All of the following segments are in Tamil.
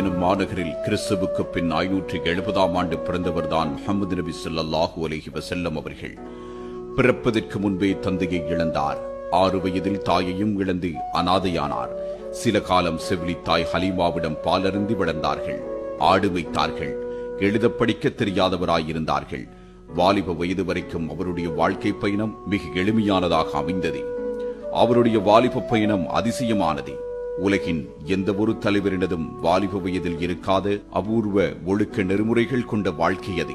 மாநகரில் கிறிஸ்துவுக்கு பின் ஐநூற்றி எழுபதாம் ஆண்டு பிறந்தவர்தான் முகமது நபி சொல்லாஹு அலஹி வசல்லம் அவர்கள். பிறப்பதற்கு முன்பே தந்தையை இழந்தார். ஆறு வயதில் தாயையும் இழந்து அனாதையானார். சில காலம் செவிலி தாய் ஹலீமாவிடம் பாலருந்தி வளர்ந்தார்கள். ஆடு வைத்தார்கள் எழுத படிக்க தெரியாதவராயிருந்தார்கள். வாலிப வயது வரைக்கும் அவருடைய வாழ்க்கை பயணம் மிக எளிமையானதாக அமைந்தது. அவருடைய வாலிப பயணம் அதிசயமானது. உலகின் எந்த ஒரு தலைவரினதும் வாலிப வயதில் இருக்காத அபூர்வ ஒழுக்க நெறிமுறைகள் கொண்ட வாழ்க்கை அது.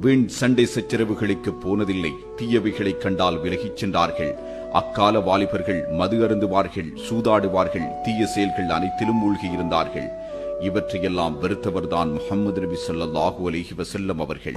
வீண் சண்டை சச்சரவுகளுக்கு போனதில்லை தீயவைகளைக் கண்டால் விலகிச் சென்றார்கள். அக்கால வாலிபர்கள் மது அருந்துவார்கள் சூதாடுவார்கள் தீய செயல்கள் அனைத்திலும் மூழ்கியிருந்தார்கள் இவற்றையெல்லாம் வெறுத்தவர்தான் முகமது நபி சொல்லாஹூ அலிஹி வசல்லம் அவர்கள்.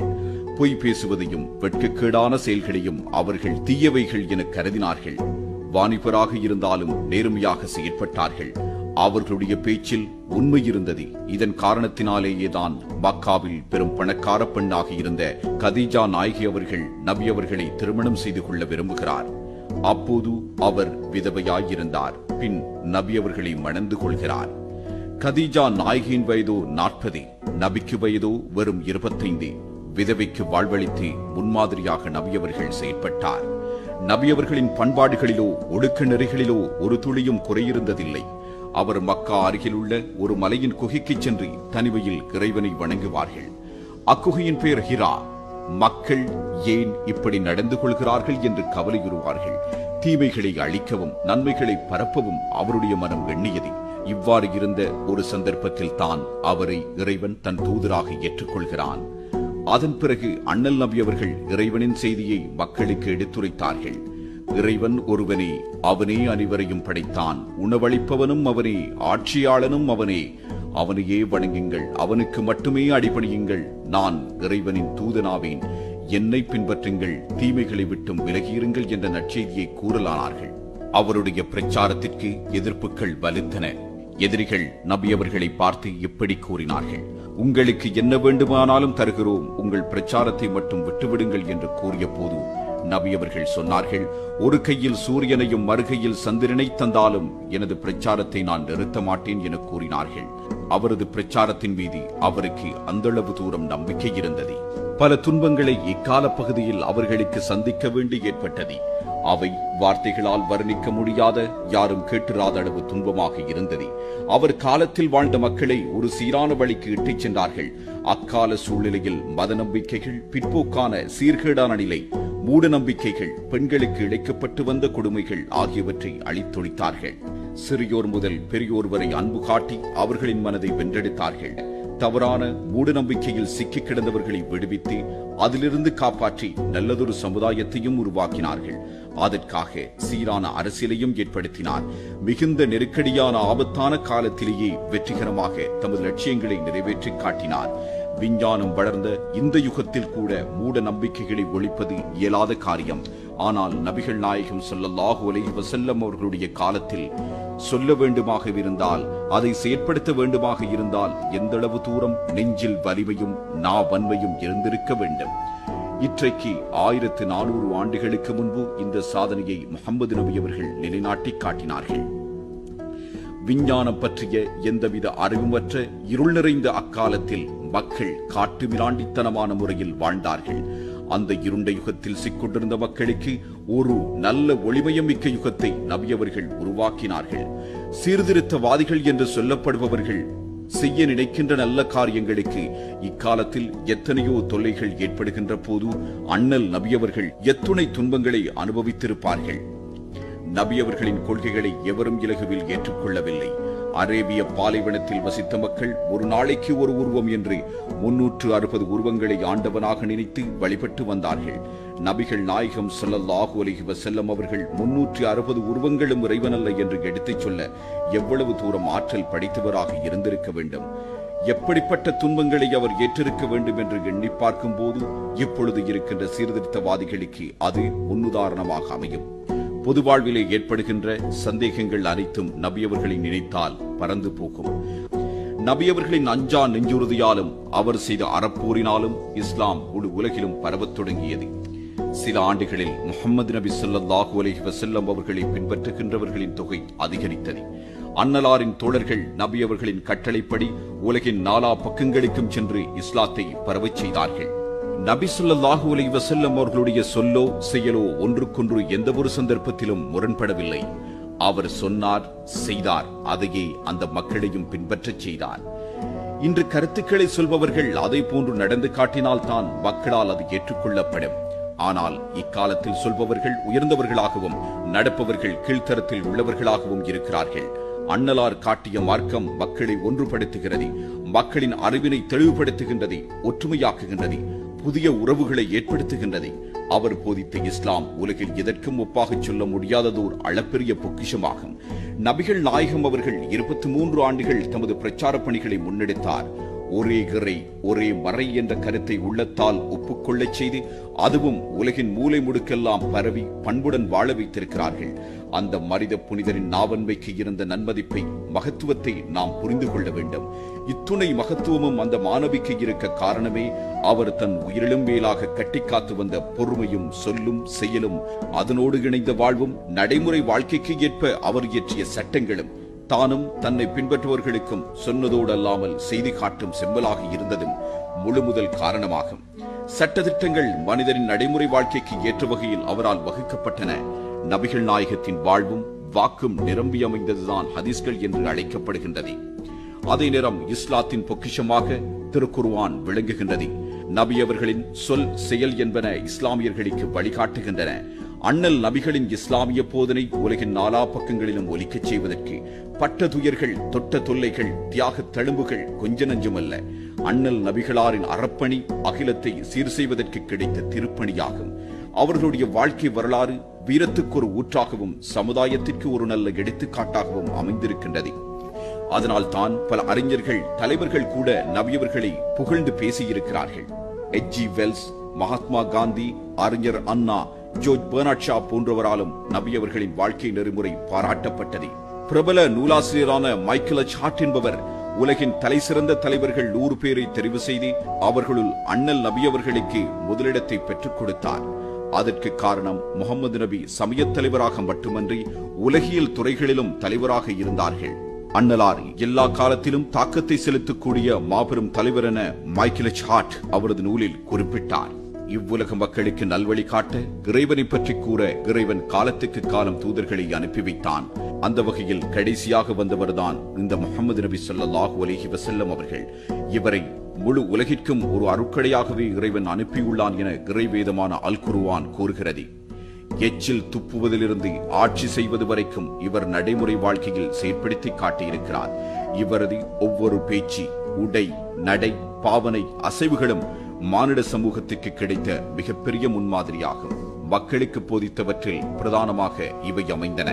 பொய் பேசுவதையும் வெட்கக்கேடான செயல்களையும் அவர்கள் தீயவைகள் என கருதினார்கள். வாணிபராக இருந்தாலும் நேர்மையாக செயற்பட்டார்கள். அவர்களுடைய பேச்சில் உண்மை இருந்தது. இதன் காரணத்தினாலேயே தான் மக்காவில் பெரும் பணக்கார பெண்ணாக இருந்த கதீஜா நாயகி அவர்கள் நபி அவர்களை திருமணம் செய்து கொள்ள விரும்புகிறார். அப்போது அவர் விதவையாயிருந்தார். பின் நபி அவர்களை மணந்து கொள்கிறார். கதீஜா நாயகியின் வயதோ நாற்பது நபிக்கு வயதோ வெறும் இருபத்தைந்து. விதவைக்கு வாழ்வளித்து முன்மாதிரியாக நபியவர்கள் செயற்பட்டார். நபியவர்களின் பண்பாடுகளிலோ ஒழுக்க நெறிகளிலோ ஒரு துளியும் குறையிருந்ததில்லை. அவர் மக்கா அருகிலுள்ள ஒரு மலையின் குகைக்குச் சென்று தனிமையில் இறைவனை வணங்குவார்கள். அக்குகையின் பெயர் ஹிரா. மக்கள் ஏன் இப்படி நடந்து கொள்கிறார்கள் என்று கவலையுறுவார்கள். தீமைகளை அழிக்கவும் நன்மைகளை பரப்பவும் அவருடைய மனம் எண்ணியது. இவ்வாறு இருந்த ஒரு சந்தர்ப்பத்தில் தான் அவரை இறைவன் தன் தூதராக ஏற்றுக்கொள்கிறான். அதன் பிறகு அண்ணல் நபி அவர்கள் இறைவனின் செய்தியை மக்களுக்கு எடுத்துரைத்தார்கள். இறைவன் ஒருவனே அவனே அனைவரையும் படைத்தான். உணவளிப்பவனும் அவனே ஆட்சியாளனும் அவனே. அவனையே வணங்குங்கள் அவனுக்கு மட்டுமே அடிபணியுங்கள். நான் இறைவனின் தூதனாவேன். என்னை பின்பற்றுங்கள் தீமைகளை விட்டும் விலகியிருங்கள் என்ற நற்செய்தியை கூறலானார்கள். அவருடைய பிரச்சாரத்திற்கு எதிர்ப்புகள் வலுத்தன. எதிரிகள் நபி அவர்களை பார்த்து இப்படி கூறினார்கள். உங்களுக்கு என்ன வேண்டுமானாலும் தருகிறோம். உங்கள் பிரச்சாரத்தை மட்டும் விட்டுவிடுங்கள் என்று கூறிய போது நபி அவர்கள் சொன்னார்கள் ஒரு கையில் சூரியனையும் மறுகையில் சந்திரனை தந்தாலும் எனது பிரச்சாரத்தை நான் நிறுத்த மாட்டேன் என கூறினார்கள். அவரது பிரச்சாரத்தின் மீது அவருக்கு அந்தளவு தூரம் நம்பிக்கை இருந்தது. பல துன்பங்களை இக்கால பகுதியில் அவர்களுக்கு சந்திக்க வேண்டி ஏற்பட்டது. அவை வார்த்தைகளால் வர்ணிக்க முடியாத யாரும் கேட்டுராத அளவு துன்பமாக இருந்தது. அவர் காலத்தில் வாழ்ந்த மக்களை ஒரு சீரான வழிக்கு இட்டுச் சென்றார்கள். அக்கால சூழ்நிலையில் மத நம்பிக்கைகள் பிற்போக்கான சீர்கேடான நிலை மூட நம்பிக்கைகள் பெண்களுக்கு இழைக்கப்பட்டு வந்த கொடுமைகள் ஆகியவற்றை அழித்தொழித்தார்கள். சிறியோர் முதல் பெரியோர் வரை அன்பு காட்டி அவர்களின் மனதை வென்றெடுத்தார்கள். தவறான மூட நம்பிக்கையில் சிக்கிக் கிடந்தவர்களை விடுவித்து அதிலிருந்து காப்பாற்றி நல்லதொரு சமுதாயத்தையும் உருவாக்கினார்கள். அதற்காக சீரான அரசியலையும் ஏற்படுத்தினார். மிகுந்த நெருக்கடியான ஆபத்தான காலத்திலேயே வெற்றிகரமாக தமது லட்சியங்களை நிறைவேற்றி காட்டினார். விஞ்ஞானம் வளர்ந்த இந்த யுகத்தில் கூட மூட நம்பிக்கைகளை ஒழிப்பது இயலாத காரியம். ஆனால் நபிகள் நாயகம் சொல்லல்லாஹு அலைஹி வசல்லம் அவர்களுடைய காலத்தில் சொல்ல வேண்டுமாக இருந்தால் அதை செயற்படுத்த வேண்டுமாக இருந்தால் எந்தளவு தூரம் நெஞ்சில் வலிமையும் நா வன்மையும் இருந்திருக்க வேண்டும். இன்றைக்கு ஆயிரத்து நானூறு ஆண்டுகளுக்கு முன்பு இந்த சாதனையை முகமது நபி அவர்கள் நிலைநாட்டி காட்டினார்கள். விஞ்ஞானம் பற்றிய எந்தவித அறிவுமற்ற இருள் நிறைந்த அக்காலத்தில் மக்கள் காட்டு மிராண்டித்தனமான முறையில் வாழ்ந்தார்கள். அந்த இருண்ட யுகத்தில் சிக்கொண்டிருந்த மக்களுக்கு ஒரு நல்ல ஒளிமயமிக்க யுகத்தை நபியவர்கள் உருவாக்கினார்கள். சீர்திருத்தவாதிகள் என்று சொல்லப்படுபவர்கள் செய்ய நினைக்கின்ற நல்ல காரியங்களுக்கு இக்காலத்தில் எத்தனையோ தொல்லைகள் ஏற்படுகின்ற போது அண்ணல் நபியவர்கள் எத்துணை துன்பங்களை அனுபவித்திருப்பார்கள். நபியவர்களின் கொள்கைகளை எவரும் இலகுவில் ஏற்றுக்கொள்ளவில்லை. அரேபிய பாலைவனத்தில் வசித்த மக்கள் ஒரு நாளைக்கு ஒரு உருவம் என்று முன்னூற்று அறுபது உருவங்களை ஆண்டவனாக நினைத்து வழிபட்டு வந்தார்கள். நபிகள் நாயகம் ஸல்லல்லாஹு அலிஹி வசல்லம் அவர்கள் முன்னூற்றி அறுபது உருவங்களும் இறைவனல்ல என்று எடுத்துச் சொல்ல எவ்வளவு தூரம் ஆற்றல் படைத்தவராக இருந்திருக்க வேண்டும்? எப்படிப்பட்ட துன்பங்களை அவர் ஏற்றிருக்க வேண்டும் என்று எண்ணி பார்க்கும்போது இப்பொழுது இருக்கின்ற சீர்திருத்தவாதிகளுக்கு அது முன்னுதாரணமாக அமையும். பொது வாழ்விலே ஏற்படுகின்ற சந்தேகங்கள் அனைத்தும் நபியவர்களை நினைத்தால் பறந்து போகும். நபியவர்களின் அஞ்சா நெஞ்சுறுதியாலும் அவர் செய்த அறப்போரினாலும் இஸ்லாம் முழு உலகிலும் பரவத் தொடங்கியது. சில ஆண்டுகளில் முகமது நபி சொல்லாஹு அலஹி வசல்லம் அவர்களை பின்பற்றுகின்றவர்களின் தொகை அதிகரித்தது. அன்னலாரின் தோழர்கள் நபி அவர்களின் கட்டளைப்படி உலகின் நாலா பக்கங்களுக்கும் சென்று இஸ்லாத்தை பரவச் செய்தார்கள். நபி சொல்லாஹு அலி வசல்லம் அவர்களுடைய சொல்லோ செயலோ ஒன்றுக்கொன்று எந்த ஒரு சந்தர்ப்பத்திலும் முரண்படவில்லை. அவர் சொன்னார் செய்தார் அதையே அந்த மக்களையும் பின்பற்றச் செய்தார். இன்று கருத்துக்களை சொல்பவர்கள் அதை போன்று நடந்து காட்டினால்தான் மக்களால் அது ஏற்றுக்கொள்ளப்படும். ஆனால் இக்காலத்தில் சொல்பவர்கள் உயர்ந்தவர்களாகவும் நடப்பவர்கள் கீழ்த்தரத்தில் உள்ளவர்களாகவும் இருக்கிறார்கள். அன்னலார் காட்டிய மார்க்கம் மக்களை ஒன்றுபடுத்துகிறது மக்களின் அறிவினை தெளிவுபடுத்துகின்றது ஒற்றுமையாக்குகின்றது புதிய உறவுகளை ஏற்படுத்துகின்றது. அவர் போதித்த இஸ்லாம் உலகில் எதற்கும் ஒப்பாகச் சொல்ல முடியாததோர் அளப்பெரிய பொக்கிஷமாகும். நபிகள் நாயகம் அவர்கள் இருபத்தி மூன்று ஆண்டுகள் தமது பிரச்சார பணிகளை முன்னெடுத்தார். ஒரே இறை ஒரே மறை என்ற கருத்தை உள்ளத்தால் ஒப்புக்கொள்ளச் செய்து அதுவும் உலகின் மூலை முடுக்கெல்லாம் பரவி பண்புடன் வாழ வைத்திருக்கிறார்கள். அந்த மனித புனிதரின் நாவன்மைக்கு இருந்த நன்மதிப்பை மகத்துவத்தை நாம் புரிந்து கொள்ள வேண்டும். இத்துணை மகத்துவமும் அந்த மாணவிக்கு இருக்க காரணமே அவர் தன் உயிரிலும் மேலாக கட்டிக்காத்து வந்த பொறுமையும் சொல்லும் செயலும் அதனோடு இணைந்த வாழ்வும் நடைமுறை வாழ்க்கைக்கு ஏற்ப அவர் இயற்றிய சட்டங்களும். தானும் தன்னை பின்பற்றுபவர்களுக்கும் சொன்னதோடு அல்லாமல் செய்தி காட்டும் செம்பலாக இருந்ததும் முழு முதல் காரணமாகும். சட்டதிட்டங்கள் மனிதரின் நடைமுறை வாழ்க்கைக்கு ஏற்ற வகையில் அவரால் வகுக்கப்பட்டன. நபிகள் நாயகத்தின் வாழ்வும் வாக்கும் நிரம்பி அமைந்ததுதான் ஹதீஸ்கள் என்று அழைக்கப்படுகின்றது. அதே நேரம் இஸ்லாத்தின் பொக்கிஷமாக திருக்குருவான் விளங்குகின்றது. நபி அவர்களின் சொல் செயல் என்பன இஸ்லாமியர்களுக்கு வழிகாட்டுகின்றன. அண்ணல் நபிகளின் இஸ்லாமிய போதனை உலகின் நாலா பக்கங்களிலும் ஒலிக்கச் செய்வதற்கு பட்ட துயர்கள் தொட்ட தொல்லைகள் தியாக தழும்புகள் கொஞ்ச நஞ்சமல்ல. அண்ணல் நபிகளாரின் அறப்பணி அகிலத்தை சீர் செய்வதற்கு கிடைத்த திருப்பணியாகும். அவர்களுடைய வாழ்க்கை வரலாறு வீரத்துக்கு ஒரு ஊற்றாகவும் சமுதாயத்திற்கு ஒரு நல்ல எடுத்துக்காட்டாகவும் அமைந்திருக்கின்றது. அதனால் தான் பல அறிஞர்கள் தலைவர்கள் கூட நபியவர்களை புகழ்ந்து பேசியிருக்கிறார்கள். H. G. Wells Mahatma Gandhi அறிஞர் அண்ணா ஜோர்ஜ் பெர்னாட் ஷா போன்றவராலும் நபி அவர்களின் வாழ்க்கை நெறிமுறை பாராட்டப்பட்டது. பிரபல நூலாசிரியரான மைக்கேல் ஹார்ட் என்பவர் உலகின் தலைசிறந்த தலைவர்கள் நூறு பேரை தெரிவு செய்து அவர்களுள் அண்ணல் நபி அவர்களுக்கு முதலிடத்தை பெற்றுக் கொடுத்தார். அதற்கு காரணம் முகமது நபி சமயத் தலைவராக மட்டுமன்றி உலகியல் துறைகளிலும் தலைவராக இருந்தார்கள். அன்னலார் எல்லா காலத்திலும் தாக்கத்தை செலுத்தக்கூடிய மாபெரும் தலைவர் என மைக்கேல் ஹார்ட் அவரது நூலில் குறிப்பிட்டார். இவ்வுலக மக்களுக்கு நல்வழி காட்ட இறைவனை பற்றி கூற இறைவன் காலத்துக்கு காலம் தூதர்களை அனுப்பி வைத்தான். அந்த வகையில் கடைசியாக வந்தவர்தான் இந்த முகமது நபி சொல்லாஹு அலஹி வசல்லம் அவர்கள். இவரை முழு உலகிற்கும் ஒரு அருக்கடையாகவே இறைவன் அனுப்பியுள்ளான் என இறைவேதமான அல் குருவான் கூறுகிறது. எச்சில் துப்புவதிலிருந்து ஆட்சி செய்வது வரைக்கும் இவர் நடைமுறை வாழ்க்கையில் செயற்படுத்தி காட்டியிருக்கிறார். இவரது ஒவ்வொரு பேச்சு உடை நடை பாவனை அசைவுகளும் மானிட சமூகத்திற்கு கிடைத்த மிகப்பெரிய முன்மாதிரியாகும். மக்களுக்கு போதித்தவற்றில் பிரதானமாக இவை அமைந்தன.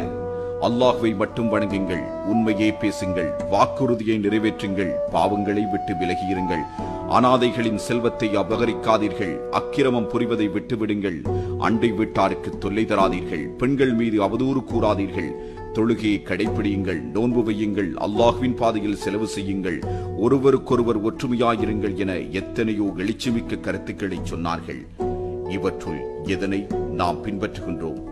அல்லாஹுவை மட்டும் வணங்குங்கள் உண்மையே பேசுங்கள் வாக்குறுதியை நிறைவேற்றுங்கள் பாவங்களை விட்டு விலகியிருங்கள். அனாதைகளின் செல்வத்தை அபகரிக்காதீர்கள் அக்கிரமம் புரிவதை விட்டுவிடுங்கள். அண்டை வீட்டாருக்கு தொல்லை தராதீர்கள் பெண்கள் மீது அவதூறு கூறாதீர்கள். தொழுகையை கடைபிடியுங்கள் நோன்பு வையுங்கள் அல்லாஹ்வின் பாதையில் செலவு செய்யுங்கள் ஒருவருக்கொருவர் ஒற்றுமையாயிருங்கள் என எத்தனையோ எழுச்சிமிக்க கருத்துக்களை சொன்னார்கள். இவற்றுள் எதனை நாம் பின்பற்றுகின்றோம்?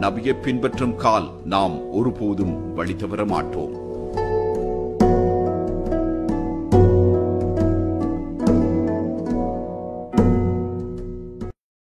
நபியை பின்பற்றும் கால் நாம் ஒருபோதும் வழி தவற மாட்டோம்